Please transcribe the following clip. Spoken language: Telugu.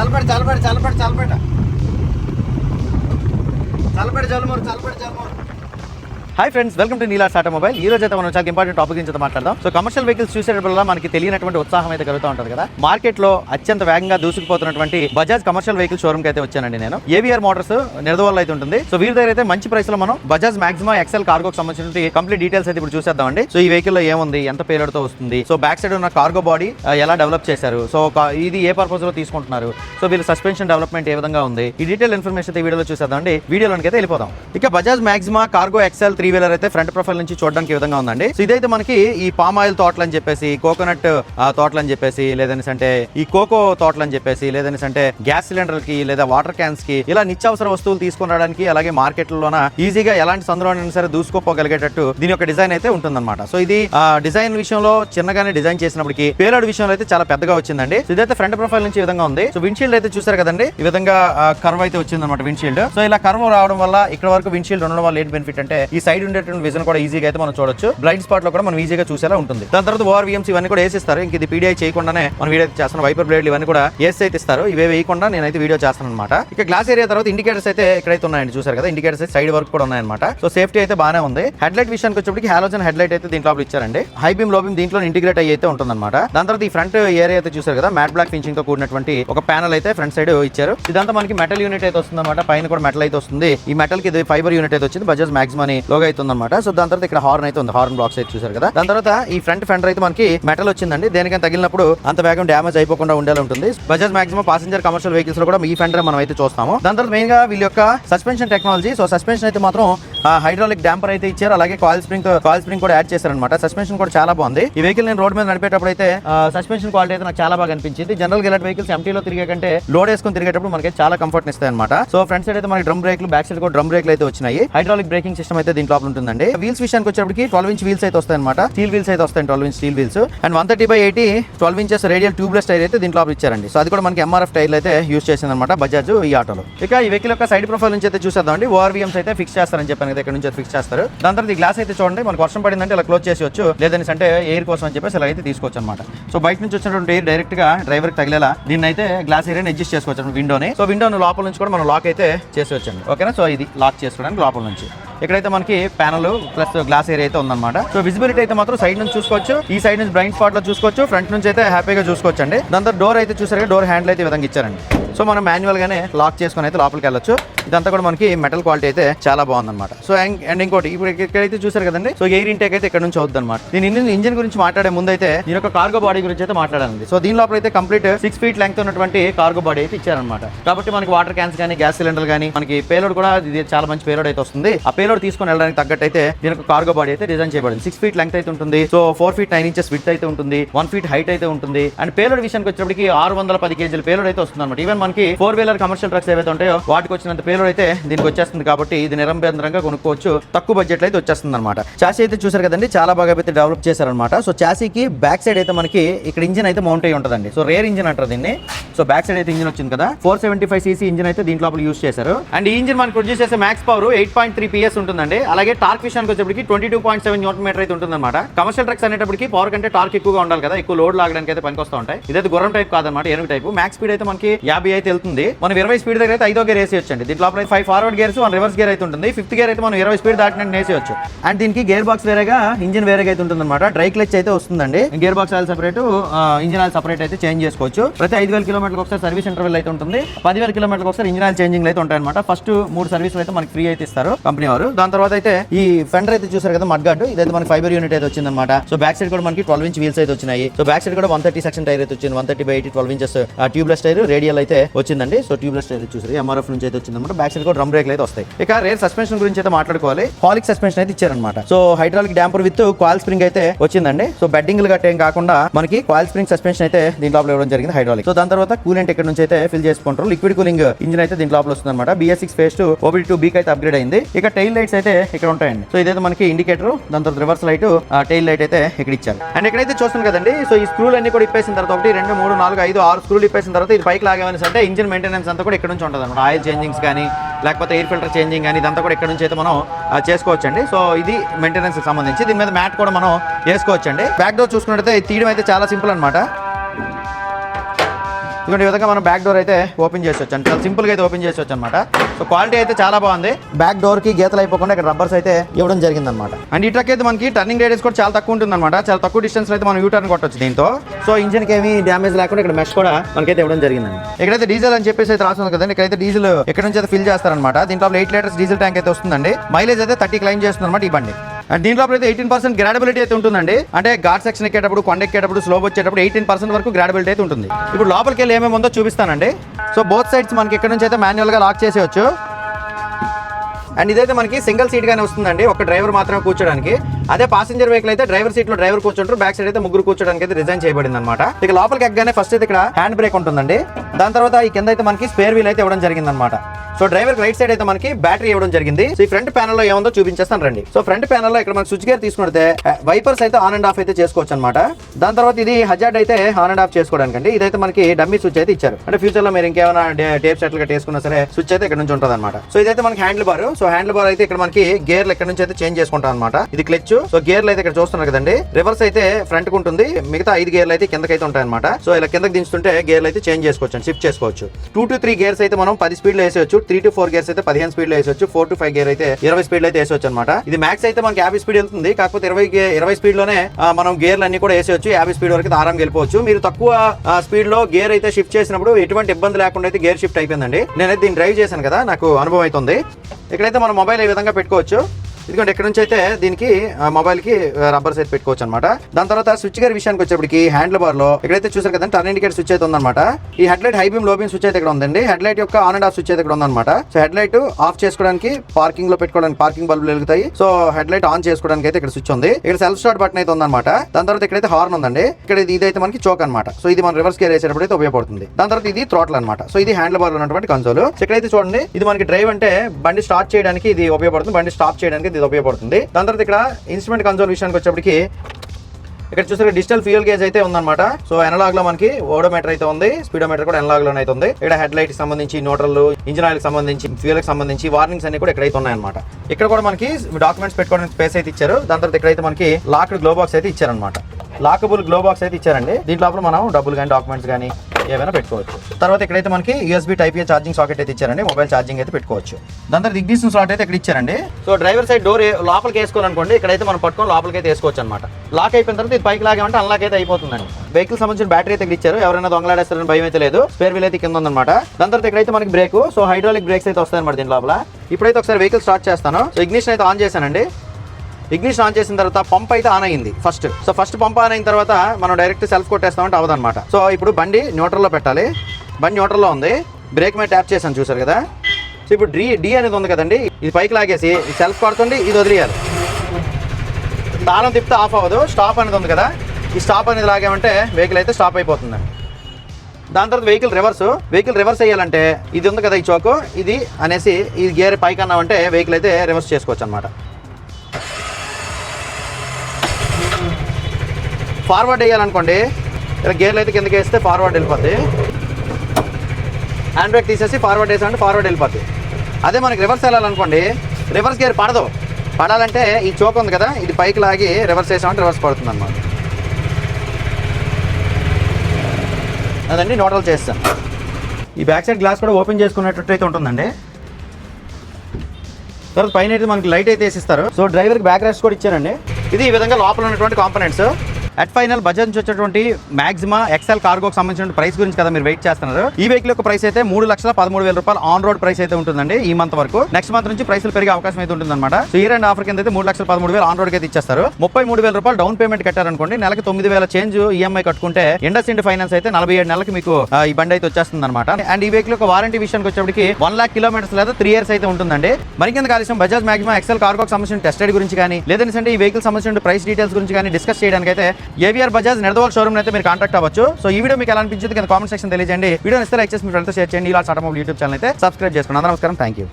చల్లబడి చల్లబడి చల్లబడి చల్లబడి చల్లబడి చల్లమూరు చల్లబడి చల్లమూరు hi friends welcome to Neela Tata mobile ఈ రోజు అయితే మనం చాలా ఇంపార్టెంట్ టాపిక్ గురించి మాట్లాడదాం. సో కమర్షియల్ వెహికల్స్ చూసేటప్పుడు మనకి తెలియనటువంటి ఉత్సాహం అయితే కలుగుతూ ఉంటుంది కదా. మార్కెట్లో అత్యంత వేగంగా దూసుకుపోతున్నటువంటి బజాజ్ కమర్షియల్ వెహికల్ షోరూమ్కి అయితే వచ్చానండి నేను. ఏవిఆర్ మోటార్స్ నిడదవల్ల అయితే ఉంటుంది. సో వీరి దగ్గర అయితే మంచి ప్రైస్లో మనం బజాజ్ మాక్సిమం ఎక్సెల్ కార్గోకి సంబంధించిన కంప్లీట్ డీటెయిల్స్ అయితే ఇప్పుడు చూసేద్దామండి. సో ఈ వెహికల్లో ఏముంది? ఎంత పేరుతో తో వస్తుంది? సో బ్యాక్ సైడ్ ఉన్న కార్గో బాడీ ఎలా డెవలప్ చేశారు? సో ఇది ఏ పర్పస్లో తీసుకుంటున్నారు? సో వీళ్ళ సస్పెన్షన్ డెవలప్మెంట్ ఏ విధంగా ఉంది? ఈ డీటెయిల్ ఇన్ఫర్మేషన్ అయితే వీడియోలో చూసేద్దామండి. వీడియోలోకి అయితే వెళ్ళిపోదాం. ఇక Bajaj Maxima cargo XL three wheeler అయితే ఫ్రంట్ ప్రొఫైల్ నుంచి చూడడానికి విధంగా ఉందండి. సో ఇదైతే మనకి ఈ పామ్ ఆయిల్ తోటలు అని చెప్పేసి కోకోనట్ తోటలు అని చెప్పేసి లేదనేసి అంటే ఈ కోకో తోటలు అని చెప్పేసి లేదనేసి అంటే గ్యాస్ సిలిండర్కి లేదా వాటర్ క్యాన్స్కి ఇలా నిత్యావసర వస్తువులు తీసుకుని రావడానికి అలాగే మార్కెట్లలోన ఈజీగా ఎలాంటి సందర్భం సరే దూసుకోపోగలిగేటట్టు దీని యొక్క డిజైన్ అయితే ఉంటుందన్నమాట. సో ఇది డిజైన్ విషయంలో చిన్నగానే డిజైన్ చేసినప్పటికి పేలాడు విషయంలో అయితే చాలా పెద్దగా వచ్చిందండి. ఇదైతే ఫ్రంట్ ప్రొఫైల్ నుంచి విధంగా ఉంది. సో విండ్షీల్డ్ అయితే చూసారు కదండి ఈ విధంగా కర్వ్ అయితే వచ్చింది అనమాట విండ్షీల్డ్. సో ఇలా కర్వ్ రావడం వల్ల ఇక్కడ వరకు విండ్షీల్డ్ ఉండడం వల్ల ఏంటి బెనిఫిట్ అంటే ఈ సైడ్ ఉండేటువంటి విజన్ కూడా ఈజీగా అయితే మనం చూడొచ్చు. బ్లైండ్ స్పాట్లో కూడా మనం ఈజీగా చూసేలా ఉంటుంది. దాని తర్వాత ఓఆర్వీఎంస్ ఇవన్నీ కూడా వేసిస్తారు ఇంక ఇది పీడిఐ చేయకుండానే మనం వీడియో చేస్తున్న చేస్తాను వైపర్ బ్లేడ్ ఇవన్నీ కూడా వేసి అయితే ఇస్తారు. ఇవే వేయకుండా నేనైతే వీడియో చేస్తాను అనమాట ఇక గ్లాస్ ఏరియా తర్వాత ఇండికేటర్స్ అయితే ఇక్కడైతే ఉన్నాయండి. చూసారు కదా? ఇండికేటర్స్ సైడ్ వర్క్ కూడా ఉన్నాయన్నమాట. సో సేఫ్టీ అయితే బాగానే ఉంది. హెడ్ లైట్ విషయానికి వచ్చేప్పటికి హాలోజన్ హెడ్ లైట్ అయితే దీంట్లో ఇచ్చారండి. హై బీమ్లో బీమ్ దీంట్లో ఇంటిగ్రేట్ అయ్యి అయితే ఉంటుందన్నమాట. దాని తర్వాత ఈ ఫ్రంట్ ఏరియా అయితే చూసారు కదా? మ్యాట్ బ్లాక్ ఫినిషింగ్తో కూడినటువంటి ఒక ప్యానల్ అయితే ఫ్రంట్ సైడ్ ఇచ్చారు. ఇదంతా మనకి మెటల్ యూనిట్ అయితే వస్తుంది అనమాట పైన కూడా మెటల్ అయితే వస్తుంది. ఈ మెటల్కి ఇది ఫైబర్ యూనిట్ అయితే వచ్చింది. బజాజ్ మాక్సిమం అని లోగో అయితే ఉందన్నమాట సో దాని తర్వాత ఇక్కడ హార్న్ అయితే ఉంది. హార్న్ బ్లాక్స్ అయితే చూసారు కదా. దాని తర్వాత ఈ ఫ్రంట్ ఫెండర్ అయితే మనకి మెటల్ వచ్చిందండి. దేనికైనా తగిలినప్పుడు అంత వేగం డ్యామేజ్ అయిపోకుండా ఉండేలా ఉంటుంది. బజాజ్ మాక్సిమం పాసెంజర్ కమర్షియల్ వెహికల్స్లో కూడా ఈ ఫెండర్ మనం అయితే చూస్తాము. దాని తర్వాత మెయిన్గా వీళ్ళ యొక్క సస్పెన్షన్ టెక్నాలజీ సో సస్పెన్షన్ అయితే మాత్రం హైడ్రాలిక్ డాంపర్ అయితే ఇచ్చారు. అలాగే కాయిల్ స్ప్రింగ్ కాయిల్ స్ప్రింగ్ కూడా యాడ్ చేశారనమాట సస్పెన్షన్ కూడా చాలా బాగుంది. ఈ వెహికల్ నేను రోడ్ మీద నడిపేటప్పుడు అయితే సస్పెన్షన్ క్వాలిటీ అయితే నాకు చాలా బాగా అనిపించింది. జనరల్ ఇలాంటి వెహికల్స్ ఎంటీలో తిరిగే కంటే లోడ్ వేసుకొని తిరిగేటప్పుడు మనకి చాలా కంఫర్ట్ ఇస్తాయి అనమాట సో ఫ్రంట్ సైడ్ అయితే మనకి డ్రమ్ బ్రేక్లు బ్యాక్ సైడ్ కూడా డ్రమ్ బ్రేక్లు అయితే వచ్చినాయి. హైడ్రాలిక్ బ్రేకింగ్ సిస్టమ్ అయితే దీంట్లో లోపల ఉంటుందండి. వీల్స్ విషయానికి వచ్చేప్పటికి ట్వెల్వ్ ఇంచ్ వీల్స్ అయితే వస్తాయి అనమాట స్టీల్ వీల్స్ అయితే వస్తాయి twelve inch steel wheels and one thirty by eighty twelve inches radial tubeless tyre అయితే దీంట్లో ఇచ్చారండి. సో అది కూడా మనకి ఎంఆర్ఎఫ్ టైర్లు అయితే యూస్ చేసింది అనమాట బజాజ్ ఈ ఆటోలో. ఇక ఈ వెహికల్ యొక్క సైడ్ ప్రొఫైల్ నుంచి అయితే చూసేద్దామండి. ఓఆర్వీఎంస్ అయితే ఫిక్స్ చేస్తారని చెప్పాను కదా ఇక్కడ నుంచి ఫిక్స్ చేస్తారు. దాని తర్వాత ఈ గ్లాస్ అయితే చూడండి మనకు వర్షం పడిందంటే ఇలా క్లోజ్ చేసి లేదని అంటే ఎయిర్ కోసం అని చెప్పేసి ఇలా అయితే తీసుకోవచ్చు అనమాట సో బయట నుంచి వచ్చినటువంటి ఎయిర్ డైరెక్ట్గా డ్రైవర్కి తగిలేలా దీన్ని అయితే గ్లాస్ ఏరియాని అడ్జస్ట్ చేసుకోవచ్చు విండోని సో విండోని లోపల నుంచి కూడా మనం లాక్ అయితే చేసేవచ్చండి ఓకేనా సో ఇది లాక్ చేసుకోవడానికి లోపల నుంచి. ఇక్కడైతే మనకి ప్యానల్ ప్లస్ గ్లాస్ ఏరియా అయితే ఉందన్నమాట. సో విజిబిలిటీ అయితే మాత్రం సైడ్ నుంచి చూసుకోవచ్చు. ఈ సైడ్ నుంచి బ్లైండ్ స్పాట్లో చూసుకోవచ్చు. ఫ్రంట్ నుంచి అయితే హ్యాపీగా చూసుకోవచ్చు అండి దాని డోర్ అయితే చూసారు డోర్ హ్యాండిల్ అయితే విధంగా ఇచ్చారండి. సో మనం మాన్యువల్ గానే లాక్ చేసుకొని అయితే లోపలికి వెళ్ళొచ్చు. ఇదంతా కూడా మనకి మెటల్ క్వాలిటీ అయితే చాలా బాగుందన్నమాట. సో అండ్ ఇంకోటి ఇప్పుడు ఇక్కడైతే చూసారు కదండి? సో ఎయిర్ ఇంటేక్ అయితే ఇక్కడ నుంచి అవుతుంది అనమాట దీని ఇంజిన్ ఇంజిన్ గురించి మాట్లాడే ముందు అయితే దీని యొక్క కార్గో బాడీ గురించి అయితే మాట్లాడాలి సో దీని లోపల అయితే కంప్లీట్ సిక్స్ ఫీట్ లెంగ్త్ ఉన్నటువంటి కార్గో బాడీ అయితే ఇచ్చారనమాట కాబట్టి మనకి వాటర్ క్యాన్స్ కానీ గ్యాస్ సిలిండర్ కానీ మనకి పేలోడ్ కూడా ఇది చాలా మంచి పేలోడ్ అయితే వస్తుంది. ఆ పేలోడ్ తీసుకొని వెళ్ళడానికి తగ్గట్టు అయితే దీని యొక్క కార్గో బాడీ అయితే డిజైన్ చేయబడింది. సిక్స్ ఫీట్ లెంగ్త్ అయితే ఉంటుంది. So four feet nine inches with అయితే ఉంటుంది. వన్ ఫీట్ హైట్ అయితే ఉంటుంది. అండ్ పేలోడ్ విషయానికి వచ్చేప్పటికి ఆరు వందల పది కేజీల పేలోడ్ అయితే వస్తుంది అనమాట ఈవెన్ మనకి ఫోర్ వీలర్ కమర్షియల్ ట్రక్స్ ఏవైతే ఉంటాయో వాటికి వచ్చినంత పేలోడ్ అయితే దీనికి వచ్చేస్తుంది కాబట్టి ఇది నిరంభ్యంతరంగా కొనుక్కోవచ్చు. తక్కువ బడ్జెట్ అయితే వచ్చేస్తుంది అనమాట చాసీ అయితే చూసారు కదండి చాలా బాగా అయితే డెవలప్ చేశారనమాట సో చాసీకి బ్యాక్ సైడ్ అయితే మనకి ఇక్కడ ఇంజిన్ అయితే మౌంట్ అయి ఉంటుందండి. సో రేర్ ఇంజిన్ అంటారు దీన్ని. సో బ్యాక్ సైడ్ అయితే ఇంజిన్ వచ్చింది కదా. Four seventy five CC engine అయితే దీంట్లో లోపల యూస్ చేశారు. అండ్ ఈ ఇంజిన్ మనకి ప్రొడ్యూస్ చేసే max power eight point three PS ఉంటుందండి. అలాగే టార్క్ విషయానికి వచ్చేప్పటికి twenty two point seven newton metre అయితే ఉంటుందన్నమాట. కమర్షియల్ ట్రక్స్ అనేటప్పటికి పవర్ కంటే టార్క్ ఎక్కువగా ఉండాలి కదా. ఎక్కువ లోడ్ లాగడానికి అయితే పనికొస్తూ ఉంటాయి. ఇదైతే గుర్రం టైప్ కాదన్నమాట ఏనుగు టైప్. మ్యాక్స్ స్పీడ్ అయితే మనకి యాభై అయితే వెళ్తుంది. మనం ఇరవై స్పీడ్ దగ్గర అయితే ఐదో గేర్ వేసేయచ్చండి. దీంట్లో లోపల five forward gears one reverse gear అయితే ఉంటుంది ఫిఫ్త్ గేర్ అయితే మనం ఇరవై స్పీడ్ దాటినట్టు నేసేయచ్చు. అండ్ దీనికి గేర్ బాక్స్ వేరేగా ఇంజిన్ వేరేగా అయితే ఉంటుంది అనమాట డ్రై క్లచ్ అయితే వస్తుందండి. Gear box oil separate engine oil separate అయితే చేంజ్ చేసుకోవచ్చు. ప్రతి ఐదు వేల కిలోమీటర్లకు ఒకసారి సర్వీస్ ఇంటర్వెల్ అయితే ఉంటుంది. పదివేల కిలోమీటర్లకు ఒకసారి ఇంజిన్ ఆయిల్ చేంజింగ్ అయితే ఉంటాయన్నమాట. ఫస్ట్ మూడు సర్వీసులు అయితే మనకి ఫ్రీ అయితే ఇస్తారు కంపెనీ వారు. దాని తర్వాత అయితే ఈ ఫెండర్ అయితే చూసారు కదా మడ్గాడ్ ఇదైతే మనకి ఫైబర్ యూనిట్ అయితే వచ్చిందన్నమాట. సో బ్యాక్ సైడ్ కూడా మనకి ట్వెల్వ్ ఇంచ్ వీల్స్ అయితే వచ్చినాయి. సో బ్యాక్ సైడ్ కూడా వన్ థర్టీ సెక్షన్ టైర్ అయితే వచ్చింది. One thirty by eighty twelve inches tubeless tyre radial అయితే వచ్చిందండి. సో ట్యూబ్లెస్ టైర్ చూసారు ఎంఆర్ఎఫ్ నుంచి అయితే వచ్చిందన్నమాట. బ్యాక్ సైడ్ కూడా డ్రమ్ బ్రేక్లు అయితే వస్తాయి. ఇక రేర్ సస్పెన్షన్ గురించి అయితే మాట్లాడుకోవాలి. హాలిక్ సస్పెన్షన్ అయితే ఇచ్చారనమాట so hydraulic damper with coil spring అయితే వచ్చిందండి. సో బెడ్డింగ్ కట్టేం కాకుండా మనకి కాయిల్ స్ప్రింగ్ సస్పెన్షన్ అయితే దీని లోపల ఇవ్వడం జరిగింది హైడ్రాలిక్ సో దాని తర్వాత కూలెంట్ ఇక్కడ నుంచి అయితే ఫిల్ చేసుకుంటారు. లిక్విడ్ కూలింగ్ ఇంజిన్ అయితే దీని లోపల వస్తుంది అనమాట BS six phase two OB two బీక్ అయితే అప్గ్రేడ్ అయింది. ఇక టైల్ లైట్స్ అయితే ఇక్కడ ఉంటాయండి. సో ఇదైతే మనకి ఇండికేటర్ దాని తర్వాత రివర్స్ లైట్ టైల్ లైట్ అయితే ఇక్కడ ఇచ్చారు. అండ్ ఇక్కడైతే చూస్తుంది కదండి. సో ఈ స్క్రూలు అన్ని కూడా ఇప్పేసిన తర్వాత ఒకటి రెండు మూడు నాలుగు ఐదు ఆరు స్క్రూలు ఇప్పేసిన తర్వాత ఇది పైకి లాగేవని అంటే ఇంజిన్ మెయింటెనెన్స్ అంతా కూడా ఇక్కడ నుంచి ఉంటుంది అనమాట ఆయిల్ చేంజింగ్స్ కానీ లేకపోతే ఎయిర్ ఫిల్టర్ చేంజింగ్ కానీ ఇదంతా కూడా ఇక్కడ నుంచి అయితే మనం చేసుకోవచ్చండి. సో ఇది మెయింటెనెన్స్కి సంబంధించి. దీని మీద మ్యాట్ కూడా మనం వేసుకోవచ్చండి. బ్యాక్ డోర్ చూసుకున్నట్టయితే తీయడం అయితే చాలా సింపుల్ అనమాట ఇటువంటి విధంగా మనం బ్యాక్ డోర్ అయితే ఓపెన్ చేసుకోవచ్చు అండి చాలా సింపుల్గా అయితే ఓపెన్ చేసుకోవచ్చు అనమాట సో క్వాలిటీ అయితే చాలా బాగుంది. బ్యాక్ డోర్కి గీతలు అయిపోకుండా ఇక్కడ రబ్బర్స్ అయితే ఇవ్వడం జరిగింది అనమాట అండ్ ఈ ట్రక్ అయితే మనకి టర్నింగ్ రేడియస్ కూడా చాలా తక్కువ ఉంటుంది అనమాట చాలా తక్కువ డిస్టెన్స్ అయితే మనం యూటర్న్ కొట్టొచ్చు దీంతో. సో ఇంజిన్కి ఏమీ డ్యామేజ్ లేకుండా ఇక్కడ మెష్ కూడా మనకైతే ఇవ్వడం జరిగిందండి. ఇక్కడైతే డీజిల్ అని చెప్పేసి అయితే రాస్తుంది కదండి. ఇక్కడైతే డీజిల్ ఎక్కడ నుంచి అయితే ఫిల్ చేస్తారనమాట దీంట్లో ఎయిట్ లీటర్స్ డీజిల్ ట్యాంక్ అయితే వస్తుందండి. మైలేజ్ అయితే థర్టీ క్లైమ్ చేస్తుంది అనమాట ఈ బండి. అండ్ దీంట్లో అయితే ఎయిటీన్ పర్సెంట్ గ్రాడబిలిటీ అయితే ఉంటుందండి. అంటే ఘాట్ సెక్షన్ ఎక్కేటప్పుడు కొండ ఎక్కేటప్పుడు స్లో వచ్చేటప్పుడు ఎయిటీన్ పర్సెంట్ వరకు గ్రాడబిలిటీ అయితే ఉంటుంది. ఇప్పుడు లోపలికి వెళ్ళి ఏమేమి ఉందో చూపిస్తానండి. సో బోత్ సైడ్స్ మనకి ఇక్కడ నుంచి అయితే మాన్యువల్గా లాక్ చేసేయచ్చు. అండ్ ఇదైతే మనకి సింగిల్ సీట్ గానే వస్తుందండి ఒక డ్రైవర్ మాత్రమే కూర్చోడానికి. అదే పాసింజర్ వెహికల్ అయితే డ్రైవర్ సీట్లో డ్రైవర్ కూర్చుంటారు బ్యాక్ సైడ్ అయితే ముగ్గురు కూర్చోడానికి అయితే డిజైన్ చేయబడింది అనమాట ఇక లోపలికి ఎక్కగానే ఫస్ట్ అయితే ఇక్కడ హ్యాండ్ బ్రేక్ ఉంటుందండి. దాని తర్వాత ఈ కింద అయితే మనకి స్పేర్ వీల్ అయితే ఇవ్వడం జరిగింది అనమాట సో డ్రైవర్ రైట్ సైడ్ అయితే మనకి బ్యాటరీ ఇవ్వడం జరిగింది. సో ఈ ఫ్రంట్ ప్యానల్లో ఏముందో చూపించేస్తాను రండి. సో ఫ్రంట్ ప్యానల్లో ఇక్కడ మనకి స్విచ్ గేర్ తీసుకుంటే వైపర్స్ అయితే ఆన్ అండ్ ఆఫ్ అయితే చేసుకోవచ్చు అనమాట దాని తర్వాత ఇది హజార్డ్ అయితే ఆన్ అండ్ ఆఫ్ చేసుకోవడానికి అండి. ఇదైతే మనకి డమ్మీ స్విచ్ అయితే ఇచ్చారు. అంటే ఫ్యూచర్లో మీరు ఇంకేమైనా టేప్ సెట్లు గట్రా వేసుకున్నా సరే స్విచ్ అయితే ఇక్కడ నుంచి ఉంటుంది అనమాట సో ఇదైతే మనకి handle bar. So handle bar అయితే ఇక్కడ మనకి గేర్లు ఇక్కడ నుంచి అయితే చేంజ్ చేసుకుంటాం అనమాట ఇది క్లచ్. సో గేర్లు అయితే ఇక్కడ చూస్తున్నారు కదండి. రివర్స్ అయితే ఫ్రంట్కు ఉంటుంది. మిగతా ఐదు గేర్లు అయితే కిందకైతే ఉంటాయి అనమాట సో ఇలా కిందకి దించుతుంటే గేర్లు అయితే చేంజ్ చేసుకోవచ్చు షిఫ్ట్ చేసుకోవచ్చు. టూ టు త్రీ గేర్స్ అయితే మనం పది స్పీడ్లో వేసేవచ్చు త్రీ టు ఫోర్ గేర్స్ అయితే పదిహేను స్పీడ్లో వేసొచ్చు ఫోర్ టు ఫైవ్ గేర్ అయితే ఇరవై స్పీడ్లో అయితే వేసొచ్చు అనమాట ఇది మ్యాక్స్ అయితే మనకి యాభై స్పీడ్ వెళ్తుంది కాకపోతే ఇరవై ఇరవై స్పీడ్లోనే మనం గేర్లు అన్ని కూడా వేసేవచ్చు యాభై స్పీడ్ వరకు ఆరాం వెళ్ళిపోవచ్చు మీరు తక్కువ స్పీడ్లో గేర్ అయితే షిఫ్ట్ చేసినప్పుడు ఎటువంటి ఇబ్బంది లేకుండా అయితే గేర్ షిఫ్ట్ అయిపోయిందండి. నేనైతే దీన్ని డ్రైవ్ చేశాను కదా నాకు అనుభవం అవుతుంది. ఇక్కడైతే మన మొబైల్ ఈ విధంగా పెట్టుకోవచ్చు? ఎందుకంటే ఇక్కడ నుంచి అయితే దీనికి మొబైల్కి రబ్బర్ సెట్ పెట్టుకోవచ్చు అనమాట దాని తర్వాత స్విచ్ గేర్ విషయానికి వచ్చేప్పటికి హ్యాండిల్ బార్లో ఇక్కడైతే చూసారు కదా టర్న్ ఇండికేటర్ స్విచ్ అయితే ఉందన్నమాట. ఈ హెడ్ లైట్ హై బీమ్లో బీమ్ స్విచ్ అయితే ఇక్కడ ఉందండి. హెడ్ లైట్ యొక్క ఆన్ అండ్ ఆఫ్ స్విచ్ అయితే ఇక్కడ ఉందన్నమాట. సో హెడ్ లైట్ ఆఫ్ చేసుకోవడానికి పార్కింగ్లో పెట్టుకోవడానికి పార్కింగ్ బల్బులు వెలుగుతాయి. సో హెడ్ లైట్ ఆన్ చేసుకోవడానికి అయితే ఇక్కడ స్విచ్ ఉంది. ఇక్కడ సెల్ఫ్ స్టార్ట్ బటన్ అయితే ఉందన్నమాట. దాని తర్వాత ఇక్కడైతే హార్న్ ఉందండి. ఇక్కడ ఇది ఇదైతే మనకి చోక్ అనమాట సో ఇది మన రివర్స్ గేర్ వేసేటప్పుడు అయితే ఉపయోగపడుతుంది. దాని తర్వాత ఇది థ్రోటల్ అనమాట సో ఇది హ్యాండిల్ బార్లో ఉన్నటువంటి కన్సోల్ ఇక్కడైతే చూడండి ఇది మనకి డ్రైవ్ అంటే బండి స్టార్ట్ చేయడానికి ఇది ఉపయోగపడుతుంది. బండి స్టాప్ చేయడానికి ఇది ఉపయోగపడుతుంది. దాని తర్వాత ఇక్కడ ఇన్స్ట్రుమెంట్ కన్సోల్ విషయానికి వచ్చేప్పటికి ఇక్కడ చూసారు డిజిటల్ ఫ్యూయల్ గేజ్ అయితే ఉందన్నమాట. సో ఎనలాగ్లో మనకి ఓడోమీటర్ అయితే ఉంది స్పీడోమీటర్ కూడా ఎనలాగ్లోనే అయితే ఉంది. ఇక్కడ హెడ్ లైట్ సంబంధించి న్యూట్రల్ ఇంజిన్ ఆయిల్ సంబంధించి ఫ్యూయల్కి సంబంధించి వార్నింగ్స్ అన్ని కూడా ఇక్కడైతే ఉన్నాయన్నమాట. ఇక్కడ కూడా మనకి డాక్యుమెంట్స్ పెట్టుకోవడానికి స్పేస్ అయితే ఇచ్చారు. దాని తర్వాత ఇక్కడైతే మనకి లాక్డ్ గ్లో బాక్స్ అయితే ఇచ్చారనమాట లాకబుల్ గ్లో బాక్స్ అయితే ఇచ్చారండి. దీంట్లో మనం డబ్బులు కానీ డాక్యుమెంట్స్ కానీ ఏమైనా పెట్టుకోవచ్చు. తర్వాత ఇక్కడైతే మనకి USB type A charging socket అయితే ఇచ్చారండి. మొబైల్ ఛార్జింగ్ అయితే పెట్టుకోవచ్చు. దాని తర్వాత ఇగ్నిషన్ స్లాట్ అయితే ఇక్కడ ఇచ్చారండి. సో డ్రైవర్ సైడ్ డోర్ లోపలికి వేసుకోవాలనుకోండి ఇక్కడైతే మనం పట్టుకొని లోపలికి అయితే వేసుకోవచ్చు అనమాట లాక్ అయిపోయిన తర్వాత ఇది పైకి లాగామంటే అన్లాక్ అయితే అయిపోతుందండి. వెహికల్ సంబంధించిన బ్యాటరీ అయితే ఇచ్చారు. ఎవరైనా దొంగలాడేస్తారని భయం అయితే లేదు. స్పేర్ వీల్ అయితే కింద ఉందన్నమాట. దాని తర్వాత ఇక్కడైతే మనకి బ్రేక్ సో హైడ్రాలిక్ బ్రేక్స్ అయితే వస్తాయి అనమాట దీని లోపల. ఇప్పుడైతే ఒకసారి వెహికల్ స్టార్ట్ చేస్తాను. సో ఇగ్నిషన్ అయితే ఆన్ చేశానండి. ఇగ్నిషన్ ఆన్ చేసిన తర్వాత పంప్ అయితే ఆన్ అయింది first so first pump on అయిన తర్వాత మనం డైరెక్ట్ సెల్ఫ్ కొట్టేస్తామంటే అవదనమాట సో ఇప్పుడు బండి న్యూట్రల్లో పెట్టాలి. బండి న్యూట్రల్లో ఉంది. బ్రేక్ మీద ట్యాప్ చేశాను చూసారు కదా? సో ఇప్పుడు డి డి అనేది ఉంది కదండి. ఇది పైకి లాగేసి సెల్ఫ్ కొడుతుంది ఇది వదిలేయాలి. తాళం తిప్పితే ఆఫ్ అవ్వదు. స్టాప్ అనేది ఉంది కదా? ఈ స్టాప్ అనేది లాగామంటే వెహికల్ అయితే స్టాప్ అయిపోతుందండి దాని తర్వాత వెహికల్ రివర్స్ వెహికల్ రివర్స్ అయ్యాలంటే ఇది ఉంది కదా ఈ చోకు ఇది అనేసి ఈ గేర్ పైకి అన్నామంటే వెహికల్ అయితే రివర్స్ చేసుకోవచ్చు అనమాట ఫార్వర్డ్ వేయాలనుకోండి ఇలా గేర్లు అయితే కిందకి వేస్తే ఫార్వర్డ్ వెళ్ళిపోద్ది. హ్యాండ్ బ్రేక్ తీసేసి ఫార్వర్డ్ వేసామంటే ఫార్వర్డ్ వెళ్ళిపోద్ది. అదే మనకి రివర్స్ వెళ్ళాలనుకోండి రివర్స్ గేర్ పడదు. పడాలంటే ఈ చోక్ ఉంది కదా ఇది పైకి లాగి రివర్స్ వేసామంటే రివర్స్ పడుతుంది అనమాట అదండి నోటల్ చేస్తాను ఈ బ్యాక్ సైడ్ గ్లాస్ కూడా ఓపెన్ చేసుకునేటట్టు అయితే ఉంటుందండి. తర్వాత పైన అయితే మనకి లైట్ అయితే వేసిస్తారు. సో డ్రైవర్కి బ్యాక్ రెస్ట్ కూడా ఇచ్చారండి. ఇది ఈ విధంగా లోపల ఉన్నటువంటి కాంపనెంట్స్ అట్ ఫైనల్ బజాజ్ నుంచి వచ్చేటువంటి మాక్సిమా ఎక్సెల్ కార్గోకి సంబంధించిన ప్రైస్ గురించి కదా మీరు వెయిట్ చేస్తున్నారు. ఈ వెహికల్ యొక్క ప్రైస్ అయితే మూడు లక్షల పదమూడు వేల రూపాయలు ఆన్ రోడ్ ప్రైస్ అయితే ఉంటుందండి ఈ మంత్ వరకు. నెక్స్ట్ మంత్ నుంచి ప్రైసులు పెరిగే అవకాశం అయితే ఉంటుందన్నమాట. సో ఇయర్ అండ్ ఆఫర్ కింద అయితే మూడు లక్షల పదమూడు వేలు ఆన్ రోడ్ అయితే ఇచ్చేస్తారు. ముప్పై మూడు వేల రూపాయలు డౌన్ పేమెంట్ కట్టారనుకోండి నెలకి తొమ్మిది వేల చేంజ్ ఈఎంఐ కట్టుకుంటే ఇండస్ ఇండ్ ఫైనాన్స్ అయితే నలభై ఏడు నెలలకు మీకు ఈ బండి అయితే వచ్చేస్తుంది అనమాట అండ్ ఈ వెహికల్ యొక్క వారంటీ విషయానికి వచ్చేప్పటికి వన్ లాక్ కిలోమీటర్స్ లేదా త్రీ ఇయర్స్ అయితే ఉంటుందండి. మరికింత కాలుష్యం బజాజ్ మాక్సిమం ఎక్సెల్ కార్గోకి సంబంధించిన టెస్ట్ రైడ్ గురించి కానీ లేదంటే ఈ వెహికల్ సంబంధించిన ప్రైస్ డీటెయిల్స్ గురించి కానీ డిస్కస్ చేయడానికి అయితే ఏవిఆర్ బజాజ్ నెడదవాల్ షోరూమ్ అయితే మీరు కాంటాక్ట్ అవ్వచ్చు. సో ఈ వీడియో మీకు ఎలా అనిపించింది కింద కామెంట్ సెక్షన్ తెలియజేయండి. వీడియో ఇస్తే లైక్ చేసి మీ ఫ్రెండ్స్ షేర్ చేయండి. ఇలా ఆటోమొబైల్ యూట్యూబ్ ఛానల్ అయితే సబ్స్క్రైబ్ చేసుకోండి. అందరూ నమస్కారం. Thank you